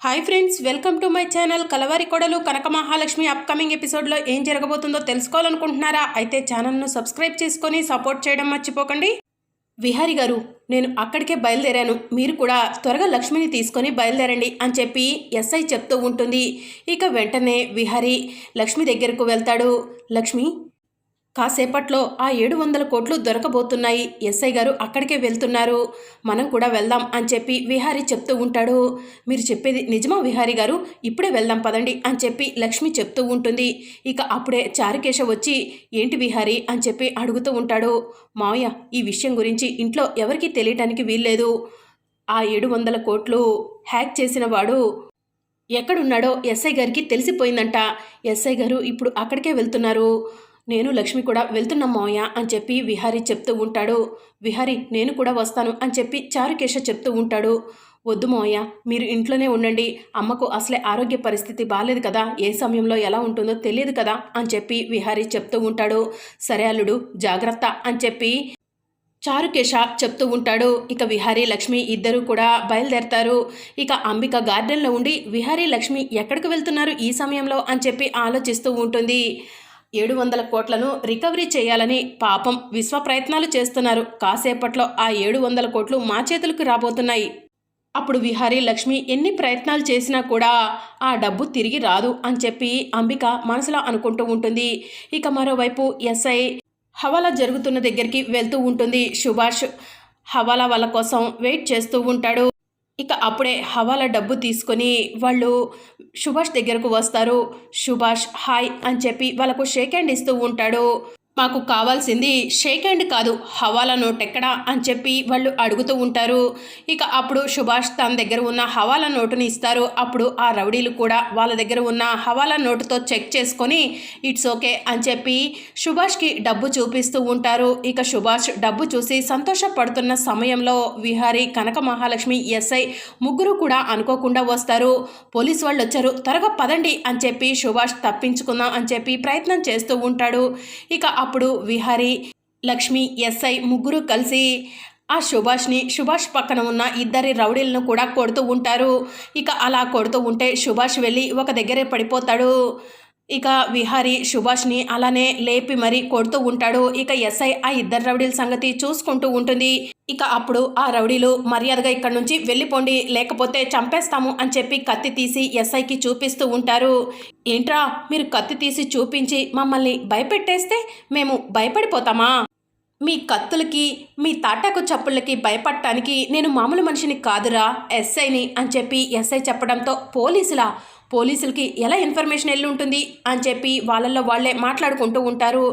Hi friends welcome to my channel Kalavari Kodalu Kanaka Mahalakshmi upcoming ఎపిసోడ్లో ఏం జరగబోతుందో తెలుసుకోవాలనుకుంటున్నారా? అయితే ఛానల్ను సబ్స్క్రైబ్ చేసుకొని సపోర్ట్ చేయడం మర్చిపోకండి. విహారి గారు నేను అక్కడికే బయలుదేరాను. మీరు కూడా త్వరగా లక్ష్మిని తీసుకొని బయలుదేరండి అని చెప్పి ఎస్ఐ చెప్తూ ఉంటుంది. ఇక వెంటనే విహారి లక్ష్మి దగ్గరకు వెళ్తాడు. లక్ష్మి కాసేపట్లో ఆ ఏడు వందల కోట్లు దొరకబోతున్నాయి. ఎస్ఐ గారు అక్కడికే వెళ్తున్నారు. మనం కూడా వెళ్దాం అని చెప్పి విహారీ చెప్తూ ఉంటాడు. మీరు చెప్పేది నిజమా విహారీ గారు? ఇప్పుడే వెళ్దాం పదండి అని చెప్పి లక్ష్మి చెప్తూ ఉంటుంది. ఇక అప్పుడే చారుకేశ వచ్చి ఏంటి విహారీ? అని చెప్పి అడుగుతూ ఉంటాడు. మావయ్య ఈ విషయం గురించి ఇంట్లో ఎవరికీ తెలియటానికి వీల్లేదు. ఆ ఏడు వందల కోట్లు హ్యాక్ చేసిన వాడు ఎక్కడున్నాడో ఎస్ఐ గారికి తెలిసిపోయిందంట. ఎస్ఐ గారు ఇప్పుడు అక్కడికే వెళ్తున్నారు. నేను లక్ష్మి కూడా వెళ్తున్నాం మావయ్య అని చెప్పి విహారీ చెప్తూ ఉంటాడు. విహారీ నేను కూడా వస్తాను అని చెప్పి చారుకేశ చెప్తూ ఉంటాడు. వద్దు మావయ్య మీరు ఇంట్లోనే ఉండండి. అమ్మకు అసలే ఆరోగ్య పరిస్థితి బాగాలేదు కదా. ఏ సమయంలో ఎలా ఉంటుందో తెలియదు కదా అని చెప్పి విహారీ చెప్తూ ఉంటాడు. సరే అల్లుడు జాగ్రత్త అని చెప్పి చారుకేశ చెప్తూ ఉంటాడు. ఇక విహారీ లక్ష్మి ఇద్దరు కూడా బయలుదేరతారు. ఇక అంబిక గార్డెన్లో ఉండి విహారీ లక్ష్మి ఎక్కడికి వెళ్తున్నారు ఈ సమయంలో అని చెప్పి ఆలోచిస్తూ ఉంటుంది. ఏడు వందల కోట్లను రికవరీ చేయాలని పాపం విశ్వ ప్రయత్నాలు చేస్తున్నారు. కాసేపట్లో ఆ ఏడు వందల కోట్లు మా చేతులకు రాబోతున్నాయి. అప్పుడు విహారీ లక్ష్మి ఎన్ని ప్రయత్నాలు చేసినా కూడా ఆ డబ్బు తిరిగి రాదు అని చెప్పి అంబిక మనసులో అనుకుంటూ ఉంటుంది. ఇక మరోవైపు ఎస్ఐ హవాలా జరుగుతున్న దగ్గరికి వెళ్తూ ఉంటుంది సుభాష్. హవాలా వాళ్ళ కోసం వెయిట్ చేస్తూ ఉంటాడు. ఇక అప్పుడే హవాలా డబ్బు తీసుకొని వాళ్ళు సుభాష్ దగ్గరకు వస్తారు. సుభాష్ హాయ్ అని చెప్పి వాళ్ళకు షేక్ హ్యాండ్ ఇస్తూ ఉంటాడు. మాకు కావాల్సింది షేక్ హ్యాండ్ కాదు హవాలా నోట్ ఎక్కడా అని చెప్పి వాళ్ళు అడుగుతూ ఉంటారు. ఇక అప్పుడు సుభాష్ తన దగ్గర ఉన్న హవాలా నోటుని ఇస్తారు. అప్పుడు ఆ రౌడీలు కూడా వాళ్ళ దగ్గర ఉన్న హవాలా నోటుతో చెక్ చేసుకొని ఇట్స్ ఓకే అని చెప్పి సుభాష్కి డబ్బు చూపిస్తూ ఉంటారు. ఇక సుభాష్ డబ్బు చూసి సంతోషపడుతున్న సమయంలో విహారీ కనక మహాలక్ష్మి ఎస్ఐ ముగ్గురు కూడా అనుకోకుండా వస్తారు. పోలీసు వాళ్ళు వచ్చారు. త్వరగా పదండి అని చెప్పి సుభాష్ తప్పించుకుందాం అని చెప్పి ప్రయత్నం చేస్తూ ఉంటాడు. ఇక అప్పుడు విహారీ లక్ష్మి ఎస్ఐ ముగ్గురు కలిసి ఆ సుభాష్ని సుభాష్ పక్కన ఉన్న ఇద్దరి రౌడీలను కూడా కొడుతూ ఉంటారు. ఇక అలా కొడుతూ ఉంటే సుభాష్ వెళ్ళి ఒక దగ్గరే పడిపోతాడు. ఇక విహారి సుభాష్ని అలానే లేపి మరీ కొడుతూ ఉంటాడు. ఇక ఎస్ఐ ఆ ఇద్దరు రౌడీల సంగతి చూసుకుంటూ ఉంటుంది. ఇక అప్పుడు ఆ రౌడీలు మర్యాదగా ఇక్కడ నుంచి వెళ్ళిపోండి లేకపోతే చంపేస్తాము అని చెప్పి కత్తి తీసి ఎస్ఐకి చూపిస్తూ ఉంటారు. ఏంట్రా మీరు కత్తి తీసి చూపించి మమ్మల్ని భయపెట్టేస్తే మేము భయపడిపోతామా? మీ కత్తులకి మీ తాటాకు చప్పుళ్ళకి భయపడటానికి నేను మామూలు మనిషిని కాదురా ఎస్ఐని అని చెప్పి ఎస్ఐ చెప్పడంతో పోలీసులా పోలీసులకి ఎలా ఇన్ఫర్మేషన్ వెళ్ళి ఉంటుంది అని చెప్పి వాళ్ళల్లో వాళ్ళే మాట్లాడుకుంటూ ఉంటారు.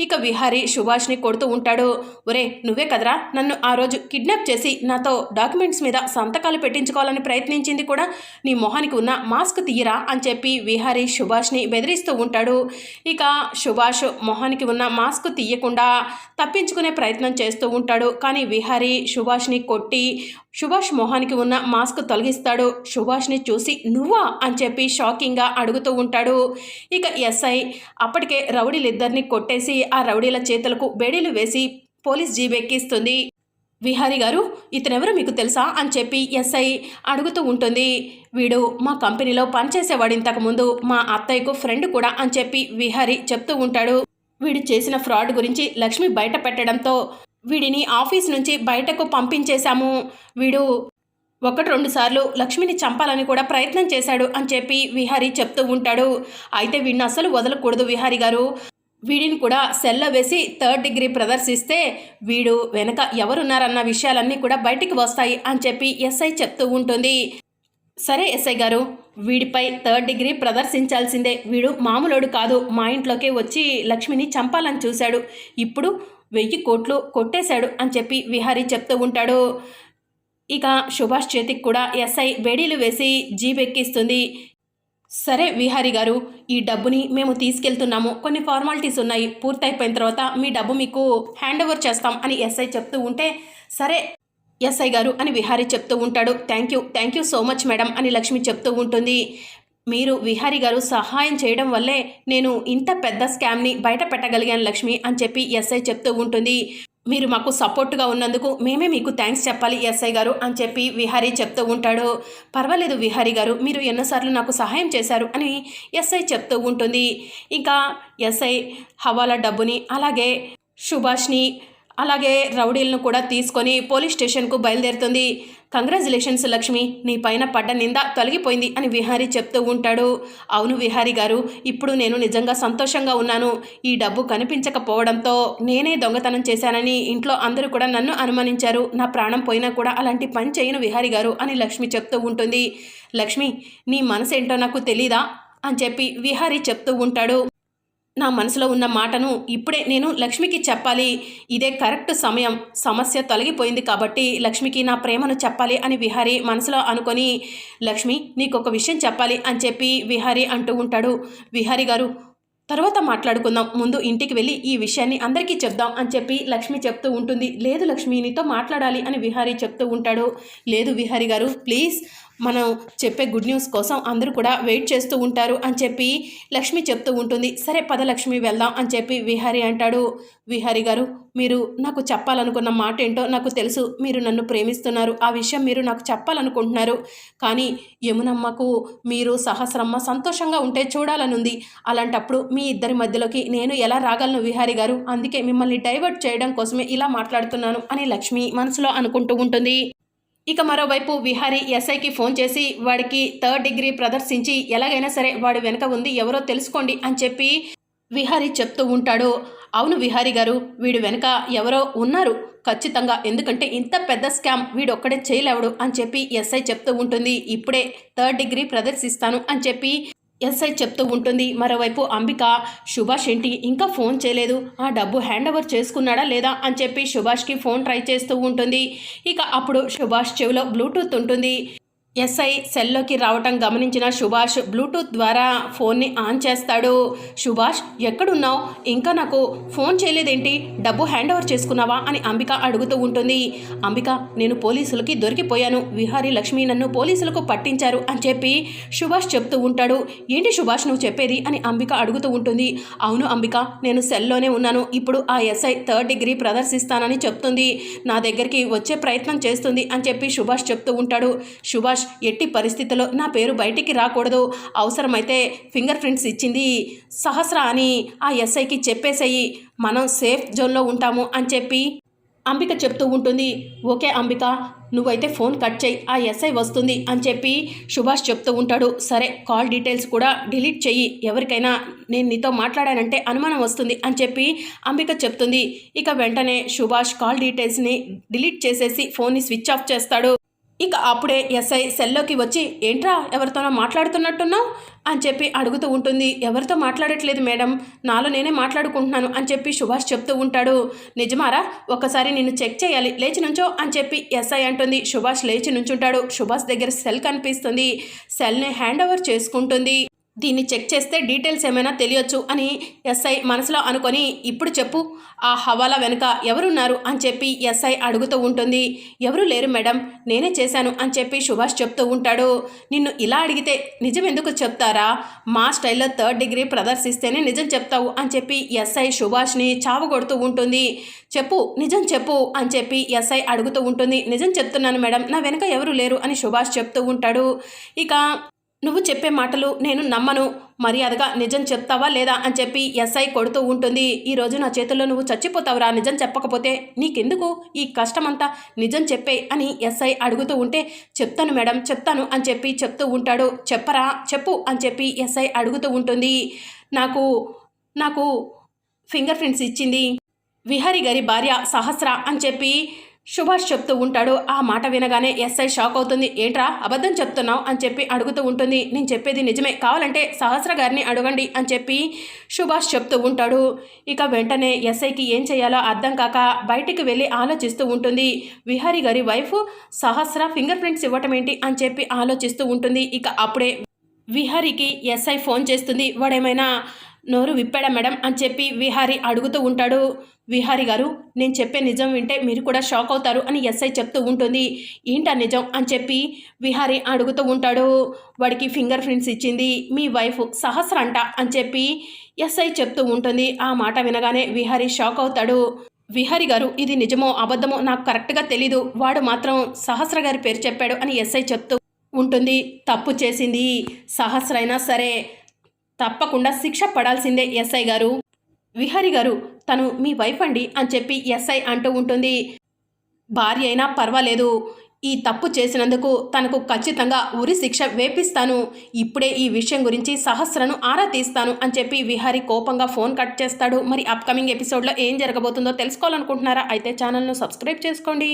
ఇక విహారి సుభాష్ని కొడుతూ ఉంటాడు. ఒరే నువ్వే కదరా? నన్ను ఆ రోజు కిడ్నాప్ చేసి నాతో డాక్యుమెంట్స్ మీద సంతకాలు పెట్టించుకోవాలని ప్రయత్నించింది కూడా నీ మొహానికి ఉన్న మాస్క్ తీయరా అని చెప్పి విహారి సుభాష్ని బెదిరిస్తూ ఉంటాడు. ఇక సుభాష్ మొహానికి ఉన్న మాస్క్ తీయకుండా తప్పించుకునే ప్రయత్నం చేస్తూ ఉంటాడు. కానీ విహారీ సుభాష్ని కొట్టి సుభాష్ మొహానికి ఉన్న మాస్క్ తొలగిస్తాడు. సుభాష్ని చూసి నువ్వా? అని చెప్పి షాకింగ్గా అడుగుతూ ఉంటాడు. ఇక ఎస్ఐ అప్పటికే రౌడీలిద్దరిని కొట్టేసి ఆ రౌడీల చేతులకు బేడీలు వేసి పోలీస్ జీబ్ ఎక్కిస్తుంది విహారీ గారు ఇతనెవరు మీకు తెలుసా? అని చెప్పి ఎస్ఐ అడుగుతూ ఉంటుంది. వీడు మా కంపెనీలో పనిచేసేవాడు ఇంతకుముందు మా అత్తయ్యకు ఫ్రెండ్ కూడా అని చెప్పి విహారీ చెప్తూ ఉంటాడు. వీడు చేసిన ఫ్రాడ్ గురించి లక్ష్మి బయట పెట్టడంతో వీడిని ఆఫీస్ నుంచి బయటకు పంపించేశాము. వీడు ఒకటి రెండు సార్లు లక్ష్మిని చంపాలని కూడా ప్రయత్నం చేశాడు అని చెప్పి విహారీ చెప్తూ ఉంటాడు. అయితే వీడిని అసలు వదలకూడదు విహారీ గారు. వీడిని కూడా సెల్లో వేసి థర్డ్ డిగ్రీ ప్రదర్శిస్తే వీడు వెనక ఎవరున్నారన్న విషయాలన్నీ కూడా బయటికి వస్తాయి అని చెప్పి ఎస్ఐ చెప్తూ ఉంటుంది. సరే ఎస్ఐ గారు వీడిపై థర్డ్ డిగ్రీ ప్రదర్శించాల్సిందే. వీడు మామూలోడు కాదు. మా ఇంట్లోకే వచ్చి లక్ష్మిని చంపాలని చూశాడు. ఇప్పుడు వెయ్యి కోట్లు కొట్టేశాడు అని చెప్పి విహారీ చెప్తూ ఉంటాడు. ఇక సుభాష్ చేతికి కూడా ఎస్ఐ బేడీలు వేసి జీప్ ఎక్కిస్తుంది సరే విహారి గారు ఈ డబ్బుని మేము తీసుకెళ్తున్నాము. కొన్ని ఫార్మాలిటీస్ ఉన్నాయి. పూర్తయిపోయిన తర్వాత మీ డబ్బు మీకు హ్యాండ్ ఓవర్ చేస్తాం అని ఎస్ఐ చెప్తూ ఉంటే సరే ఎస్ఐ గారు అని విహారీ చెప్తూ ఉంటాడు. Thank you thank you so much madam అని లక్ష్మి చెప్తూ ఉంటుంది. మీరు విహారీ గారు సహాయం చేయడం వల్లే నేను ఇంత పెద్ద స్కామ్ని బయట పెట్టగలిగాను లక్ష్మి అని చెప్పి ఎస్ఐ చెప్తూ ఉంటుంది. మీరు మాకు సపోర్ట్గా ఉన్నందుకు మేమే మీకు థ్యాంక్స్ చెప్పాలి ఎస్ఐ గారు అని చెప్పి విహారీ చెప్తూ ఉంటాడు. పర్వాలేదు విహారీ గారు మీరు ఎన్నోసార్లు నాకు సహాయం చేశారు అని ఎస్ఐ చెప్తూ ఉంటుంది. ఇంకా ఎస్ఐ హవాలా డబ్బుని అలాగే సుభాష్ని అలాగే రౌడీలను కూడా తీసుకొని పోలీస్ స్టేషన్కు బయలుదేరుతుంది. కంగ్రాచులేషన్స్ లక్ష్మి. నీ పైన పడ్డ నింద తొలగిపోయింది అని విహారీ చెప్తూ ఉంటాడు. అవును విహారీ గారు ఇప్పుడు నేను నిజంగా సంతోషంగా ఉన్నాను. ఈ డబ్బు కనిపించకపోవడంతో నేనే దొంగతనం చేశానని ఇంట్లో అందరూ కూడా నన్ను అనుమానించారు. నా ప్రాణం పోయినా కూడా అలాంటి పని చేయను విహారీ గారు అని లక్ష్మి చెప్తూ ఉంటుంది. లక్ష్మి నీ మనసు ఏంటో నాకు తెలీదా? అని చెప్పి విహారీ చెప్తూ ఉంటాడు. నా మనసులో ఉన్న మాటను ఇప్పుడే నేను లక్ష్మికి చెప్పాలి. ఇదే కరెక్ట్ సమయం. సమస్య తొలగిపోయింది కాబట్టి లక్ష్మికి నా ప్రేమను చెప్పాలి అని విహారీ మనసులో అనుకొని లక్ష్మి నీకు ఒక విషయం చెప్పాలి అని చెప్పి విహారీ అంటూ ఉంటాడు. విహారీ గారు తర్వాత మాట్లాడుకుందాం. ముందు ఇంటికి వెళ్ళి ఈ విషయాన్ని అందరికీ చెప్దాం అని చెప్పి లక్ష్మి చెప్తూ ఉంటుంది. లేదు లక్ష్మి నీతో మాట్లాడాలి అని విహారీ చెప్తూ ఉంటాడు. లేదు విహారీ గారు ప్లీజ్ మనం చెప్పే గుడ్ న్యూస్ కోసం అందరూ కూడా వెయిట్ చేస్తూ ఉంటారు అని చెప్పి లక్ష్మి చెప్తూ ఉంటుంది. సరే పద లక్ష్మి వెళ్దాం అని చెప్పి విహారి అంటాడు. విహారి గారు మీరు నాకు చెప్పాలనుకున్న మాట ఏంటో నాకు తెలుసు. మీరు నన్ను ప్రేమిస్తున్నారు. ఆ విషయం మీరు నాకు చెప్పాలనుకుంటున్నారు. కానీ యమునమ్మకు మీరు సహస్రమ్మ సంతోషంగా ఉంటే చూడాలనుంది. అలాంటప్పుడు మీ ఇద్దరి మధ్యలోకి నేను ఎలా రాగలను విహారి గారు? అందుకే మిమ్మల్ని డైవర్ట్ చేయడం కోసమే ఇలా మాట్లాడుతున్నాను అని లక్ష్మి మనసులో అనుకుంటూ ఉంటుంది. ఇక మరోవైపు విహారీ ఎస్ఐకి ఫోన్ చేసి వాడికి థర్డ్ డిగ్రీ ప్రదర్శించి ఎలాగైనా సరే వాడు వెనక ఉంది ఎవరో తెలుసుకోండి అని చెప్పి విహారీ చెప్తూ ఉంటాడు. అవును విహారీ గారు వీడు వెనక ఎవరో ఉన్నారు. ఖచ్చితంగా ఎందుకంటే ఇంత పెద్ద స్కామ్ వీడు ఒక్కడే చేయలేవడు అని చెప్పి ఎస్ఐ చెప్తూ ఉంటుంది. ఇప్పుడే థర్డ్ డిగ్రీ ప్రదర్శిస్తాను అని చెప్పి ఎస్ఐ చెప్తూ ఉంటుంది. మరోవైపు అంబిక సుభాష్ ఏంటి? ఇంకా ఫోన్ చేయలేదు. ఆ డబ్బు హ్యాండ్ ఓవర్ చేసుకున్నాడా లేదా అని చెప్పి సుభాష్కి ఫోన్ ట్రై చేస్తూ ఉంటుంది. ఇక అప్పుడు సుభాష్ చెవిలో బ్లూటూత్ ఉంటుంది. ఎస్ఐ సెల్లోకి రావటం గమనించిన సుభాష్ బ్లూటూత్ ద్వారా ఫోన్ని ఆన్ చేస్తాడు. సుభాష్ ఎక్కడున్నావు? ఇంకా నాకు ఫోన్ చేయలేదేంటి? డబ్బు హ్యాండ్ ఓవర్ చేసుకున్నావా? అని అంబిక అడుగుతూ ఉంటుంది. అంబిక నేను పోలీసులకి దొరికిపోయాను. విహారీ లక్ష్మి నన్ను పోలీసులకు పట్టించారు అని చెప్పి సుభాష్ చెప్తూ ఉంటాడు. ఏంటి సుభాష్ నువ్వు చెప్పేది? అని అంబిక అడుగుతూ ఉంటుంది. అవును అంబిక నేను సెల్లోనే ఉన్నాను. ఇప్పుడు ఆ ఎస్ఐ థర్డ్ డిగ్రీ ప్రదర్శిస్తానని చెప్తుంది. నా దగ్గరికి వచ్చే ప్రయత్నం చేస్తుంది అని చెప్పి సుభాష్ చెప్తూ ఉంటాడు. సుభాష్ ఎట్టి పరిస్థితిలో నా పేరు బయటికి రాకూడదు. అవసరమైతే ఫింగర్ ప్రింట్స్ ఇచ్చింది. సహస్ర అని ఆ ఎస్ఐకి చెప్పేసేయి. మనం సేఫ్ జోన్లో ఉంటాము అని చెప్పి అంబిక చెప్తూ ఉంటుంది. ఓకే అంబిక నువ్వైతే ఫోన్ కట్ చేయి ఆ ఎస్ఐ వస్తుంది అని చెప్పి సుభాష్ చెప్తూ ఉంటాడు. సరే కాల్ డీటెయిల్స్ కూడా డిలీట్ చెయ్యి ఎవరికైనా నేను నీతో మాట్లాడానంటే అనుమానం వస్తుంది అని చెప్పి అంబిక చెప్తుంది. ఇక వెంటనే సుభాష్ కాల్ డీటెయిల్స్ని డిలీట్ చేసేసి ఫోన్ని స్విచ్ ఆఫ్ చేస్తాడు. ఇక అప్పుడే ఎస్ఐ సెల్లోకి వచ్చి ఏంట్రా ఎవరితోనో మాట్లాడుతున్నట్టున్నావు? అని చెప్పి అడుగుతూ ఉంటుంది. ఎవరితో మాట్లాడట్లేదు మేడం నాలో నేనే మాట్లాడుకుంటున్నాను అని చెప్పి సుభాష్ చెప్తూ ఉంటాడు. నిజమారా ఒక్కసారి నిన్ను చెక్ చేయాలి లేచి నుంచో అని చెప్పి ఎస్ఐ అంటుంది. సుభాష్ లేచి నుంచుంటాడు. సుభాష్ దగ్గర సెల్ కనిపిస్తుంది. సెల్ని హ్యాండ్ ఓవర్ చేసుకుంటుంది. దీన్ని చెక్ చేస్తే డీటెయిల్స్ ఏమైనా తెలియచ్చు అని ఎస్ఐ మనసులో అనుకొని ఇప్పుడు చెప్పు ఆ హవాలా వెనుక ఎవరున్నారు? అని చెప్పి ఎస్ఐ అడుగుతూ ఉంటుంది. ఎవరు లేరు మేడం నేనే చేశాను అని చెప్పి సుభాష్ చెప్తూ ఉంటాడు. నిన్ను ఇలా అడిగితే నిజం ఎందుకు చెప్తారా? మా స్టైల్లో థర్డ్ డిగ్రీ ప్రదర్శిస్తేనే నిజం చెప్తావు అని చెప్పి ఎస్ఐ సుభాష్ని చావగొడుతూ ఉంటుంది. చెప్పు నిజం చెప్పు అని చెప్పి ఎస్ఐ అడుగుతూ ఉంటుంది. నిజం చెప్తున్నాను మేడం నా వెనుక ఎవరు లేరు అని సుభాష్ చెప్తూ ఉంటాడు. ఇక నువ్వు చెప్పే మాటలు నేను నమ్మను. మర్యాదగా నిజం చెప్తావా లేదా అని చెప్పి ఎస్ఐ కొడుతూ ఉంటుంది. ఈరోజు నా చేతుల్లో నువ్వు చచ్చిపోతావురా నిజం చెప్పకపోతే నీకెందుకు? ఈ కష్టమంతా నిజం చెప్పే అని ఎస్ఐ అడుగుతూ ఉంటే చెప్తాను మేడం చెప్తాను అని చెప్పి చెప్తూ ఉంటాడు. చెప్పరా చెప్పు అని చెప్పి ఎస్ఐ అడుగుతూ ఉంటుంది. నాకు నాకు ఫింగర్ ప్రింట్స్ ఇచ్చింది. విహారి గారి భార్య సహస్ర అని చెప్పి సుభాష్ చెప్తూ ఉంటాడు ఆ మాట వినగానే ఎస్ఐ షాక్ అవుతుంది. ఏంట్రా? అబద్ధం చెప్తున్నావు? అని చెప్పి అడుగుతూ ఉంటుంది. నేను చెప్పేది నిజమే. కావాలంటే సహస్ర గారిని అడగండి అని చెప్పి సుభాష్ చెప్తూ ఉంటాడు. ఇక వెంటనే ఎస్ఐకి ఏం చేయాలో అర్థం కాక బయటికి వెళ్ళి ఆలోచిస్తూ ఉంటుంది. విహారీ గారి వైఫ్? సహస్ర ఫింగర్ ప్రింట్స్ ఇవ్వటం ఏంటి? అని చెప్పి ఆలోచిస్తూ ఉంటుంది. ఇక అప్పుడే విహారీకి ఎస్ఐ ఫోన్ చేస్తుంది. వాడేమైనా నోరు విప్పాడా మేడం అని చెప్పి విహారీ అడుగుతూ ఉంటాడు. విహారీ గారు నేను చెప్పే నిజం వింటే మీరు కూడా షాక్ అవుతారు అని ఎస్ఐ చెప్తూ ఉంటుంది. ఏంటా నిజం అని చెప్పి విహారీ అడుగుతూ ఉంటాడు. వాడికి ఫింగర్ ప్రింట్స్ ఇచ్చింది మీ వైఫ్ సహస్ర అంట అని చెప్పి ఎస్ఐ చెప్తూ ఉంటుంది. ఆ మాట వినగానే విహారీ షాక్ అవుతాడు. విహారి గారు ఇది నిజమో అబద్ధమో నాకు కరెక్ట్గా తెలీదు. వాడు మాత్రం సహస్ర గారి పేరు చెప్పాడు అని ఎస్ఐ చెప్తూ ఉంటుంది. తప్పు చేసింది సహస్రైనా సరే తప్పకుండా శిక్ష పడాల్సిందే ఎస్ఐ గారు. విహారి గారు తను మీ వైఫ్ అండి అని చెప్పి ఎస్ఐ అంటూ ఉంటుంది. భార్య అయినా పర్వాలేదు. ఈ తప్పు చేసినందుకు తనకు ఖచ్చితంగా ఉరి శిక్ష వేపిస్తాను. ఇప్పుడే ఈ విషయం గురించి సహస్రను ఆరా తీస్తాను అని చెప్పి విహారి కోపంగా ఫోన్ కట్ చేస్తాడు. మరి అప్కమింగ్ ఎపిసోడ్లో ఏం జరగబోతుందో తెలుసుకోవాలనుకుంటున్నారా? అయితే ఛానల్ను సబ్స్క్రైబ్ చేసుకోండి.